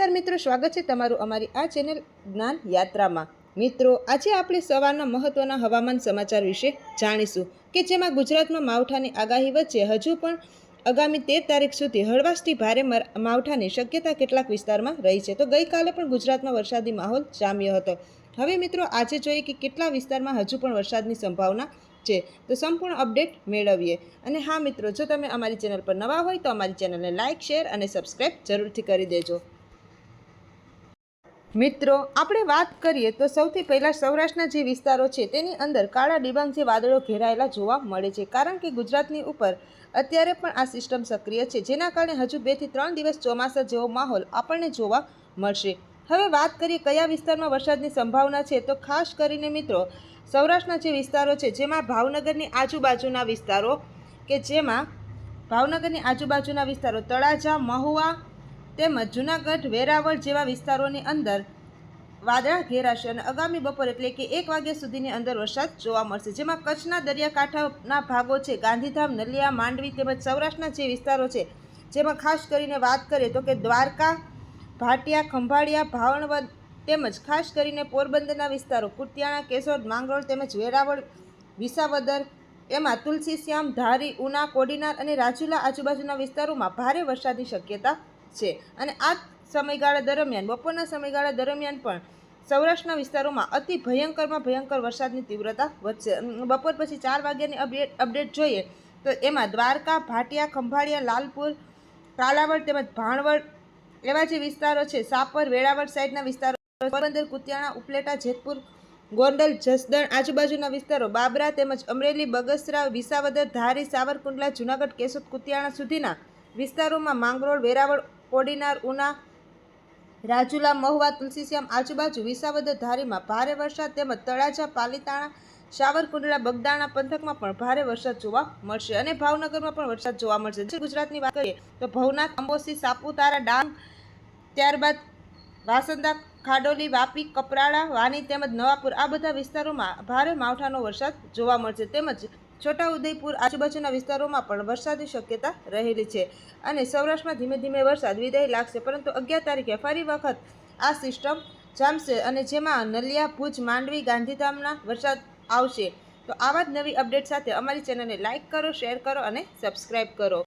નમસ્કાર મિત્રો, સ્વાગત છે તમારું અમારી આ ચેનલ જ્ઞાન યાત્રામાં. મિત્રો, આજે આપણે સવારના મહત્વના હવામાન સમાચાર વિશે જાણીશું કે જેમાં ગુજરાતમાં માવઠાની આગાહી વચ્ચે હજુ પણ આગામી તેર તારીખ સુધી હળવાશથી ભારે માવઠાની શક્યતા કેટલાક વિસ્તારમાં રહી છે. તો ગઈકાલે પણ ગુજરાતમાં વરસાદી માહોલ જામ્યો હતો. હવે મિત્રો, આજે જોઈએ કે કેટલા વિસ્તારમાં હજુ પણ વરસાદની સંભાવના છે. તો સંપૂર્ણ અપડેટ મેળવીએ. અને હા મિત્રો, જો તમે અમારી ચેનલ પર નવા હોય તો અમારી ચેનલને લાઇક શેર અને સબસ્ક્રાઈબ જરૂરથી કરી દેજો. મિત્રો, આપણે વાત કરીએ તો સૌથી પહેલાં સૌરાષ્ટ્રના જે વિસ્તારો છે, તેની અંદર કાળા ડિબાંગ જે વાદળો ઘેરાયેલા જોવા મળે છે. કારણ કે ગુજરાતની ઉપર અત્યારે પણ આ સિસ્ટમ સક્રિય છે, જેના કારણે હજુ બેથી ત્રણ દિવસ ચોમાસા જેવો માહોલ આપણને જોવા મળશે. હવે વાત કરીએ કયા વિસ્તારમાં વરસાદની સંભાવના છે, તો ખાસ કરીને મિત્રો, સૌરાષ્ટ્રના જે વિસ્તારો છે, જેમાં ભાવનગરની આજુબાજુના વિસ્તારો કે જેમાં ભાવનગરની આજુબાજુના વિસ્તારો, તળાજા, મહુવા તેમજ જૂનાગઢ, વેરાવળ જેવા વિસ્તારોની અંદર વાદળા ઘેરાશે અને આગામી બપોર એટલે કે એક વાગ્યા સુધીની અંદર વરસાદ જોવા મળશે. જેમાં કચ્છના દરિયાકાંઠાના ભાગો છે, ગાંધીધામ, નલિયા, માંડવી તેમજ સૌરાષ્ટ્રના જે વિસ્તારો છે, જેમાં ખાસ કરીને વાત કરીએ તો કે દ્વારકા, ભાટિયા, ખંભાળિયા ભાવણવદ તેમજ ખાસ કરીને પોરબંદરના વિસ્તારો કુતિયાણા કેશોદ, માંગરોળ તેમજ વેરાવળ, વિસાવદર, એમાં તુલસીશ્યામ ધારી, ઉના, કોડીનાર અને રાજુલા આજુબાજુના વિસ્તારોમાં ભારે વરસાદની શક્યતા છે. અને આ સમયગાળા દરમિયાન, બપોરના સમયગાળા દરમિયાન પણ સૌરાષ્ટ્રના વિસ્તારોમાં અતિ ભયંકરમાં ભયંકર વરસાદની તીવ્રતા વધશે. બપોર પછી ચાર વાગ્યાની અપડેટ અપડેટ જોઈએ તો એમાં દ્વારકા, ભાટિયા, ખંભાળિયા, લાલપુર કાલાવડ તેમજ ભાણવડ એવા જે વિસ્તારો છે, સાપર વેળાવળ સાઈડના વિસ્તારો, પોરબંદર, કુતિયાણા, ઉપલેટા, જેતપુર, ગોંડલ, જસદણ આજુબાજુના વિસ્તારો બાબરા તેમજ અમરેલી બગસરા વિસાવદર, ધારી, સાવરકુંડલા, જૂનાગઢ, કેશોદ, કુતિયાણા સુધીના વિસ્તારોમાં માંગરોળ, વેરાવળ કોડીનાર, ઉના, રાજુલા, મહુવા, તુલસીશ્યામ, આજુબાજુ વિસાવદર ધારીમાં ભારે વરસાદ તેમજ તળાજા, પાલીતાણા, સાવરકુંડલા, બગદાણા પંથકમાં પણ ભારે વરસાદ જોવા મળશે અને ભાવનગરમાં પણ વરસાદ જોવા મળશે. ગુજરાતની વાત કરીએ તો ભવનાથ, અંબોસી, સાપુતારા, ડાંગ, ત્યારબાદ વાસંદા, ખાડોલી, વાપી, કપરાડા, વાની તેમજ નવાપુર આ બધા વિસ્તારોમાં ભારે માવઠાનો વરસાદ જોવા મળશે. તેમજ છોટાઉદેપુર આજુબાજુના વિસ્તારોમાં પણ વરસાદની શક્યતા રહેલી છે અને સૌરાષ્ટ્રમાં ધીમે ધીમે વરસાદ વિદાય લાગશે, પરંતુ અગિયાર તારીખે ફરી વખત આ સિસ્ટમ જામશે અને જેમાં નલિયા, ભુજ, માંડવી, ગાંધીધામના વરસાદ આવશે. તો આવા જ નવી અપડેટ સાથે અમારી ચેનલને લાઇક કરો, શેર કરો અને સબસ્ક્રાઈબ કરો.